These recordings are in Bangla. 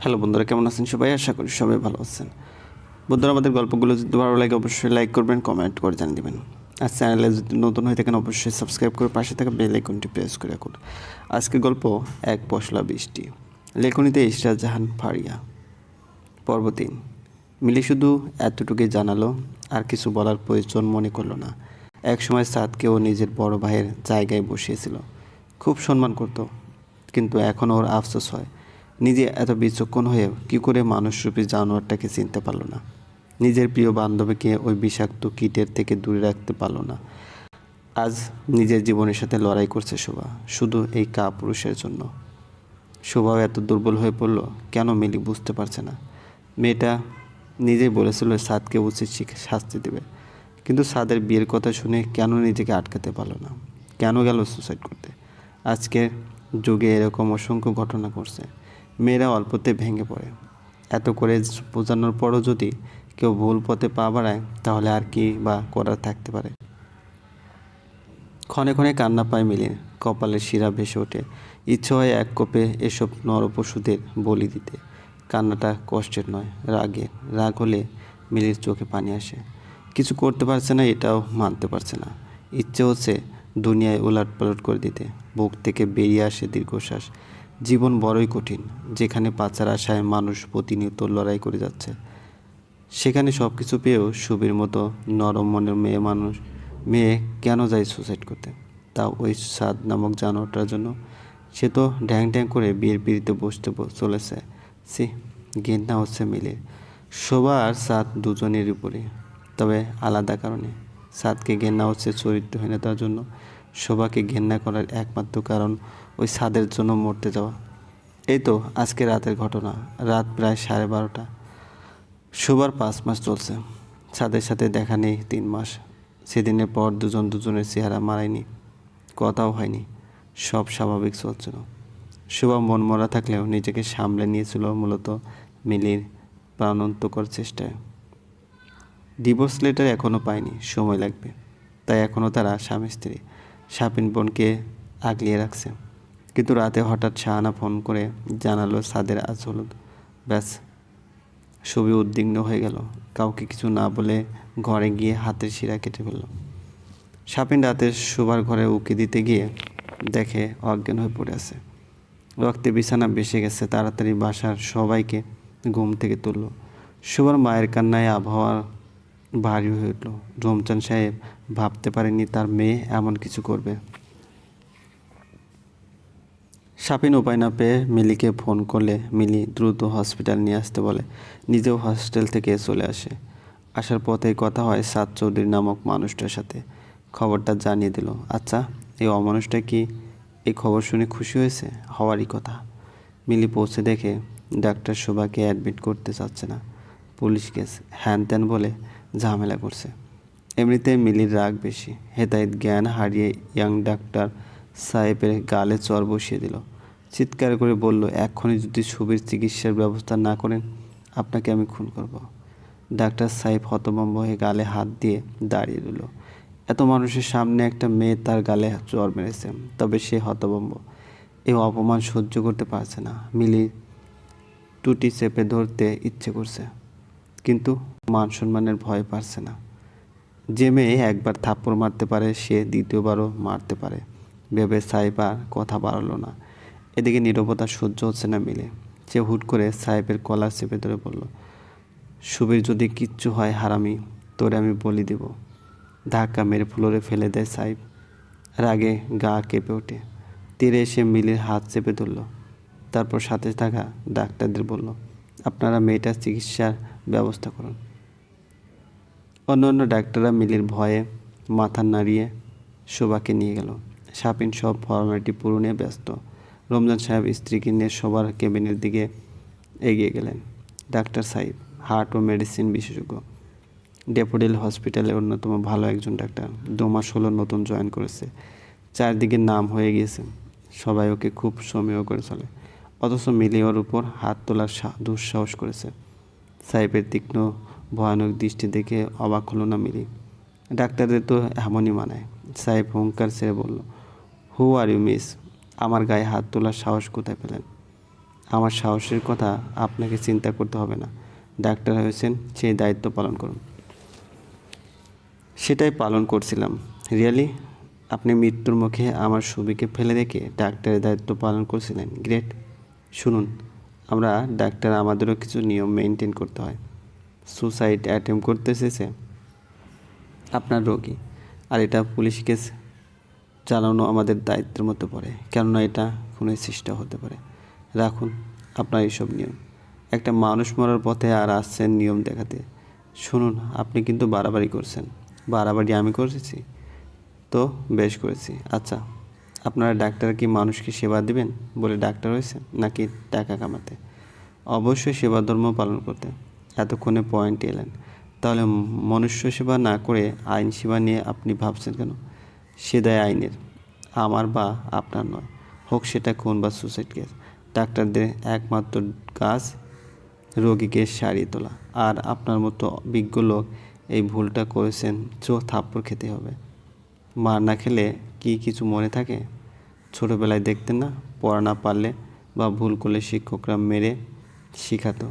হ্যালো বন্ধুরা, কেমন আছেন সবাই? আশা করি সবাই ভালো আছেন। বন্ধুরা, আমাদের গল্পগুলো যদি ভালো লাগে, অবশ্যই লাইক করবেন কমেন্ট করে জানিয়ে দেবেন। আর চ্যানেলে যদি নতুন হয়ে থাকেন, অবশ্যই সাবস্ক্রাইব করে পাশে থাকা বেল আইকনটি প্রেস করে রাখুন। আজকে গল্প, এক পশলা বৃষ্টি। লেখনীতে ইশরাত জাহান ফারিয়া। পর্ব তিন। মিলি শুধু এতটুকুই জানালো, আর কিছু বলার প্রয়োজন মনে করল না। এক একসময় সাদকেও নিজের বড় ভাইয়ের জায়গায় বসিয়েছিল। খুব সম্মান করত, কিন্তু এখন ওর আফসোস হয়। নিজে এত বিচক্ষণ হয়েও কী করে মানুষরূপী জানোয়ারটাকে চিনতে পারল না? নিজের প্রিয় বান্ধবীকে ওই বিষাক্ত কীটের থেকে দূরে রাখতে পারল না। আজ নিজের জীবনের সাথে লড়াই করছে শোভা, শুধু এই কা পুরুষের জন্য। শোভাও এত দুর্বল হয়ে পড়ল, কেন মিলি বুঝতে পারছে না। মেয়েটা নিজেই বলেছিল, সাদকে উচিত শাস্তি দেবে। কিন্তু সাদের বিয়ের কথা শুনে কেন নিজেকে আটকাতে পারল না? কেন গেল সুসাইড করতে? আজকের যুগে এরকম অসংখ্য ঘটনা ঘটছে। মেয়েরা অল্পতে ভেঙে পড়ে। এত করে বোঝানোর পরও যদি কেউ ভুল পথে পা বাড়ায়, তাহলে আর কি বা করার থাকতে পারে? ক্ষণে ক্ষণে কান্না পায় মিলির, কপালে শিরা ভেসে ওঠে। ইচ্ছে হয় এক কোপে এসব নরপশুদের বলি দিতে। কান্নাটা কষ্টের নয়, রাগে। রাগ হলে মিলির চোখে পানি আসে। কিছু করতে পারছে না, এটাও মানতে পারছে না। ইচ্ছে হচ্ছে দুনিয়ায় উলাট পালট করে দিতে। বুক থেকে বেরিয়ে আসে দীর্ঘশ্বাস। জীবন বড়ই কঠিন, যেখানে পাচার আশায় মানুষ প্রতিনিয়ত লড়াই করে যাচ্ছে। সেখানে সব কিছু পেয়েও সুবির মতো নরম মনের মেয়ে মানুষ, মেয়ে কেন যায় সুসাইড করতে? তা ওই সাদ নামক জানোয়ারটার জন্য। সে তো ঢ্যাং ঢ্যাং করে বিয়ের পিড়িতে বসতে চলেছে। সি ঘেন্না হচ্ছে মিলে শোভা আর সাদ দুজনের উপরে। তবে আলাদা কারণে। সাদকে ঘেন্না হচ্ছে চরিত্রহীনতার জন্য। শোভাকে ঘেন্না করার একমাত্র কারণ ওই সাদের জন্য মরতে যাওয়া। এই তো আজকে রাতের ঘটনা, রাত প্রায় সাড়ে বারোটা। শোবার পাঁচ মাস চলছে। ছাদের সাথে দেখা নেই তিন মাস। সেদিনের পর দুজন দুজনের চেহারা মারায়নি কথাও হয়নি, সব স্বাভাবিক চলছিল। শোভা মনমরা থাকলেও নিজেকে সামলে নিয়েছিল মূলত মিলির প্রাণান্তকর চেষ্টায়। ডিভোর্স লেটার এখনও পায়নি, সময় লাগবে। তাই এখনও তারা স্বামী স্ত্রী সাপিন বোনকে আগলিয়ে রাখছে। কিন্তু রাতে হঠাৎ শাহানা ফোন করে জানালো, সাদের আজ হলুদ। ব্যাস, ছবি উদ্বিগ্ন হয়ে গেল। কাউকে কিছু না বলে ঘরে গিয়ে হাতের শিরা কেটে ফেলল। সাপিন রাতে শোবার ঘরে উকি দিতে গিয়ে দেখে অজ্ঞান হয়ে পড়ে আছে। রক্তে বিছানা বেসে গেছে, তাড়াতাড়ি বাসার সবাইকে ঘুম থেকে তুলল। শোবার মায়ের কান্নায় আবহাওয়া ভারী হয়ে উঠল। রমজান সাহেব ভাবতে পারেনি তার মেয়ে এমন কিছু করবে। সাপিন উপায় না পেয়ে মিলিকে ফোন করলে মিলি দ্রুত হসপিটাল নিয়ে আসতে বলে। নিজেও হস্টেল থেকে চলে আসে। আসার পথেই কথা হয় সাদ চৌধুরী নামক মানুষটার সাথে। খবরটা জানিয়ে দিল আচ্ছা এই অমানুষটা কি এই খবর শুনে খুশি হয়েছে? হওয়ারই কথা। মিলি পৌঁছে দেখে ডাক্তার শোভাকে অ্যাডমিট করতে চাচ্ছে না। পুলিশ কেস হ্যান ত্যান বলে ঝামেলা করছে। এমনিতে মিলির রাগ বেশি। হেদায়ত জ্ঞান হারিয়ে ইয়াং ডাক্তার সাহেবের গালে চর বসিয়ে দিল। চিৎকার করে বলল, এক্ষুনি যদি সুবীর চিকিৎসার ব্যবস্থা না করেন, আপনাকে আমি খুন করব। ডাক্তার সাহেব হতভম্ব হয়ে গালে হাত দিয়ে দাঁড়িয়ে রইল। এত মানুষের সামনে একটা মেয়ে তার গালে চর মেরেছে, তবে সে হতভম্ব। এ অপমান সহ্য করতে পারছে না। মিলি টুটি চেপে ধরতে ইচ্ছে করছে, কিন্তু মান সম্মানের ভয় পারছে না। যে মেয়ে একবার থাপ্পড় মারতে পারে, সে দ্বিতীয়বারও মারতে পারে। ভেবে সাহেব আর কথা বাড়ালো না। এদিকে নীরবতা সহ্য হচ্ছে না মিলে। সে হুট করে সাহেবের কলার চেপে ধরে বলল, সুবীর, যদি কিচ্ছু হয় হারামি, তোরে আমি বলি দেব। ধাক্কা মেরে ফ্লোরে ফেলে দেয় সাহেব রাগে গা কেঁপে ওঠে। তীরে এসে মিলির হাত চেপে ধরল। তারপর সাথে থাকা ডাক্তারদের বলল, আপনারা মেয়েটার চিকিৎসার ব্যবস্থা করুন। অন্য অন্য ডাক্তাররা মিলির ভয়ে মাথা নাড়িয়ে শোভাকে নিয়ে গেল। সাপিন সব ফর্মালিটি পূরণে ব্যস্ত। রমজান সাহেব স্ত্রীকে নিয়ে সবার কেবিনের দিকে এগিয়ে গেলেন। ডাক্তার সাহেব হার্ট ও মেডিসিন বিশেষজ্ঞ। ডেপোডিল হসপিটালে অন্যতম ভালো একজন ডাক্তার। দু মাস হলো নতুন জয়েন করেছে। চারদিকে নাম হয়ে গিয়েছে। সবাই ওকে খুব সমীহ করে চলে। অথচ মিলি ওর উপর হাত তোলার দুঃসাহস করেছে। সাহেবের তীক্ষ্ণ, ভয়ানক দৃষ্টি দেখে অবাক হলো না মিলি। ডাক্তারদের তো এমনই মানায়। সাহেব হুঙ্কার ছেড়ে বলল হু আর ইউ মিস আমার গায়ে হাত তোলার সাহস কোথায় পেলেন? আমার সাহসের কথা আপনাকে চিন্তা করতে হবে না। ডাক্তার হয়েছেন, সেই দায়িত্ব পালন করুন। সেটাই পালন করছিলাম। রিয়ালি আপনি মৃত্যুর মুখে আমার ছবিকে ফেলে রেখে ডাক্তারের দায়িত্ব পালন করছিলেন? গ্রেট শুনুন, আমরা ডাক্তার আমাদেরও কিছু নিয়ম মেনটেন করতে হয়। সুসাইড অ্যাটেম্প করতে এসেছে আপনার রোগী। আর এটা পুলিশ কেস চালানো আমাদের দায়িত্বের মধ্যে পড়ে। কেননা এটা খুনের চেষ্টা হতে পারে। রাখুন, আপনার এইসব নিয়ম। একটা মানুষ মরার পথে আর আসছেন নিয়ম দেখাতে। শুনুন, আপনি কিন্তু বাড়াবাড়ি করছেন। বাড়াবাড়ি আমি করেছি? তো বেশ করেছি। আচ্ছা আপনারা ডাক্তার কি মানুষকে সেবা দিবেন বলে ডাক্তার হয়েছেন, নাকি টাকা কামাতে? অবশ্যই সেবা ধর্ম পালন করতে। এতক্ষণে পয়েন্ট এলেন। তাহলে মনুষ্য সেবা না করে আইন সেবা নিয়ে আপনি ভাবছেন কেন? সে দায় আইনের। আমার বা আপনার নয়। হোক সেটা খুন বা সুসাইড কেস ডাক্তারদের একমাত্র কাজ রোগীকে সারিয়ে তোলা। আর আপনার মতো বিজ্ঞ লোক এই ভুলটা করেছেন চো থাপ্পড় খেতে হবে। মার না খেলে কি কিছু মনে থাকে? ছোটোবেলায় দেখতেন না? পড়া না পারলে বা ভুল করলে শিক্ষকরা মেরে শিখাতো।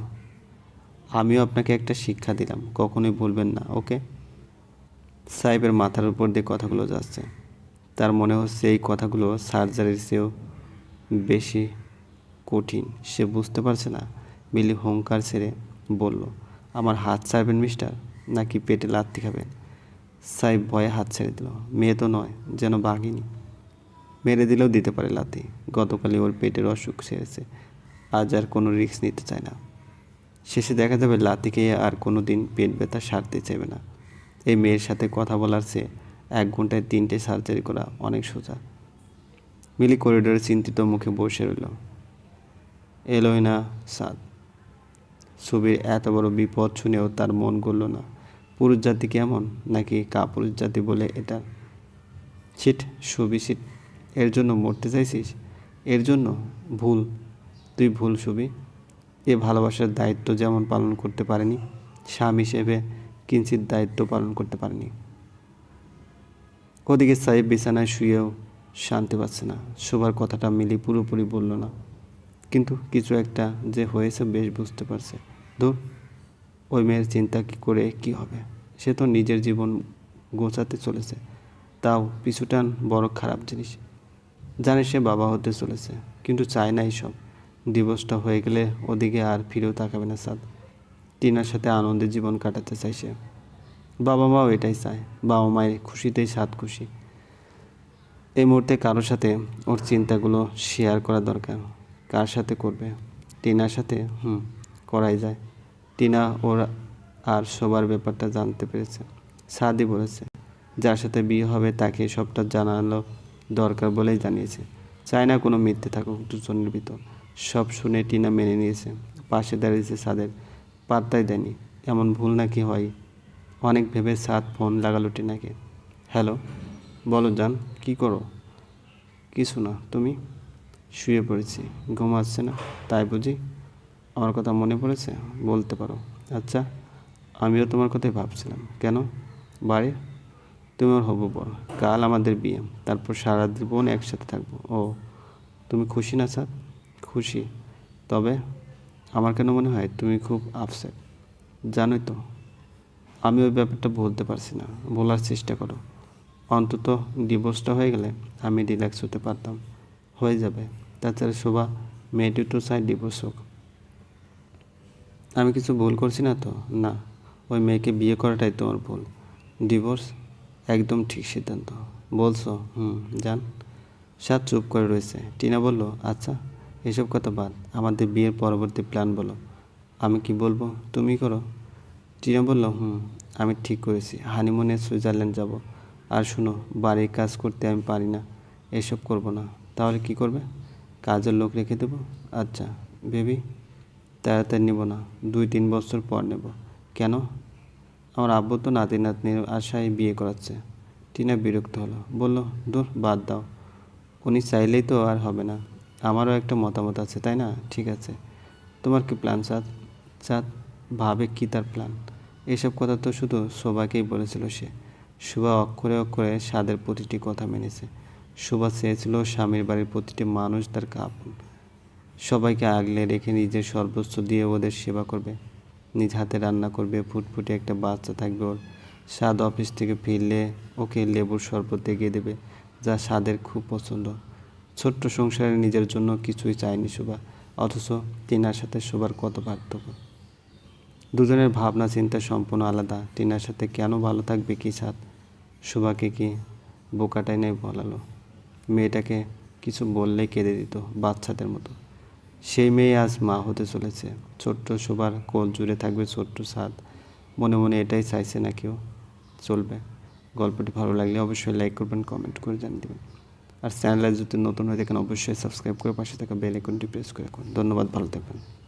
আমিও আপনাকে একটা শিক্ষা দিলাম, কখনোই ভুলবেন না, ওকে? সাহেবের মাথার উপর দিয়ে কথাগুলো যাচ্ছে। তার মনে হচ্ছে এই কথাগুলো সার্জারির চেয়েও বেশি কঠিন। সে বুঝতে পারছে না, বিলি হুঙ্কার ছেড়ে বলল, আমার হাত ছাড়বেন মিস্টার, নাকি পেটে লাত্তি খাবেন? সাহেব ভয়ে হাত ছেড়ে দিল, মেয়ে তো নয়, যেন বাঘিনী। মেরে দিলেও দিতে পারে লাথি গতকালই ওর পেটের অসুখ সেরেছে, আজ আর কোনো রিস্ক নিতে চায় না। শেষে দেখা যাবে খেয়ে আর কোনো দিন পেট ব্যথা সারতে চাইবে না। এই মেয়ের সাথে কথা বলার চেয়ে এক ঘন্টায় তিনটে সার্জারি করা অনেক সোজা। মিলি করিডোরে চিন্তিত মুখে বসে রইল। এলোই না, সাদ। ছবির এত বড় বিপদ শুনেও তার মন গড়ল না। পুরুষ জাতি কেমন? নাকি কাপুরুষ জাতি বলে এটা? ছিট সুবি সিট এর জন্য মরতে চাইছিস? এর জন্য? ভুল। তুই ভুল সুবি এ ভালোবাসার দায়িত্ব যেমন পালন করতে পারেনি, স্বামী হিসেবে কিঞ্চিত দায়িত্ব পালন করতে পারেনি। ওদিকে সাহেব বিছানায় শুয়েও শান্তি পাচ্ছে না। শোবার কথাটা মিলি পুরোপুরি বলল না। কিন্তু কিছু একটা যে হয়েছে বেশ বুঝতে পারছে। ধুর ওই মেয়ের চিন্তা কি করে কি হবে? সে তো নিজের জীবন গোছাতে চলেছে। তাও পিছুটান বড় খারাপ জিনিস। জানে সে বাবা হতে চলেছে, কিন্তু চায় না এইসব ডিভোর্সটা হয়ে গেলে ওদিকে আর ফিরেও তাকাবে না সাদ। টিনার সাথে আনন্দে জীবন কাটাতে চাই সে। বাবা মাও এটাই চায়, বাবা মায়ের খুশিতেই সাত খুশি। এই মুহূর্তে কারোর সাথে ওর চিন্তাগুলো শেয়ার করা দরকার। কার সাথে করবে? টিনার সাথে? হুম, করাই যায়। টিনা ওর আর সবার ব্যাপারটা জানতে পেরেছে। সাদি বলেছে, যার সাথে বিয়ে হবে তাকে সবটা জানানো দরকার বলেই জানিয়েছে। চায় না কোনো মিথ্যে থাকুক দুজনের ভিতর। সব শুনে টিনা মেনে নিয়েছে। পাশে দাঁড়িয়েছে সাদের পাত্তাই দেয়নি। এমন ভুল নাকি হয়, অনেক ভেবে সাদ ফোন লাগালো টিনাকে। হ্যালো, বলো জান, কি করো? কিছু না, তুমি? শুয়ে পড়েছি, ঘুম আসছে না, তাই বুঝি? আমার কথা মনে পড়েছে? বলতে পারো। আচ্ছা আমিও তোমার কথাই ভাবছিলাম। কেন? বাড়ি? তুমি ওর হবু বল কাল আমাদের বিয়ে। তারপর সারা জীবন একসাথে থাকব। ও, তুমি খুশি না, স্যার? খুশি। তবে আমার কেন মনে হয় তুমি খুব আপসেট জানোই তো, আমি ওই ব্যাপারটা বলতে পারছি না, বলার চেষ্টা করো। অন্তত ডিভোর্সটা হয়ে গেলে আমি রিল্যাক্স হতে পারতাম। হয়ে যাবে। তাছাড়া শোভা, মেয়েটি তো চাই ডিভোর্স হোক। আমি কিছু ভুল করছি না তো? না, ওই মেয়েকে বিয়ে করাটাই তোমার ভুল। ডিভোর্স একদম ঠিক সিদ্ধান্ত। বলছো? হুম, জান। সাত চুপ করে রয়েছে। টিনা বলল আচ্ছা। এসব কথা বাদ, আমাদের বিয়ের পরবর্তী প্ল্যান বলো। আমি কি বলব? তুমি করো। টিনা বলল, হুম, আমি ঠিক করেছি। হানিমুনে সুইজারল্যান্ড যাব। আর শুনো, বাড়ির কাজ করতে আমি পারি না। এসব করব না। তাহলে কি করবে? কাজের লোক রেখে দেবো? আচ্ছা বেবি, তাড়াতাড়ি নেব না। দুই তিন বছর পর নেব। কেন? আমার আব্বু তো নাতি নাতনির আশায় বিয়ে করাচ্ছে। টিনা বিরক্ত হলো। বলল, দূর, বাদ দাও। উনি চাইলেই তো আর হবে না। আমারও একটা মতামত আছে, তাই না? ঠিক আছে। তোমার কি প্ল্যান চাঁদ চাঁদ ভাবে কি তার প্ল্যান এসব কথা তো শুধু শোভাকেই বলেছিল সে। শুভা অক্ষরে অক্ষরে স্বাদের প্রতিটি কথা মেনেছে। শুভা চেয়েছিল স্বামীর বাড়ির প্রতিটি মানুষ তার কাপন। সবাইকে আগলে রেখে নিজের সর্বোচ্চ দিয়ে ওদের সেবা করবে। নিজ হাতে রান্না করবে, ফুটফুটে একটা বাচ্চা থাকবে ওর। স্বাদ অফিস থেকে ফিরলে ওকে লেবুর শরবত দেখিয়ে দেবে, যা স্বাদের খুব পছন্দ। ছোট্ট সংসারে নিজের জন্য কিছুই চায়নি শোভা, অথচ টিনার সাথে শোভার কত পার্থক্য? দুজনের ভাবনা চিন্তা সম্পূর্ণ আলাদা। টিনার সাথে কেন ভালো থাকবে কি সাথ শোভাকে কি বোকাটাই নেই বলালো। মেয়েটাকে কিছু বললেই কেঁদে দিত বাচ্চাদের মতো। সেই মেয়ে আজ মা হতে চলেছে। ছোট্ট শোভার কোল জুড়ে থাকবে ছোট্ট স্বাদ মনে মনে এটাই চাইছে না কেউ। চলবে। গল্পটি ভালো লাগলে অবশ্যই লাইক করবেন, কমেন্ট করে জানিয়ে দেবেন। আর চ্যানেলে যদি নতুন হয়ে থাকেন, অবশ্যই সাবস্ক্রাইব করে পাশে থাকা বেল আইকনটি প্রেস করে রাখুন। ধন্যবাদ, ভালো থাকবেন।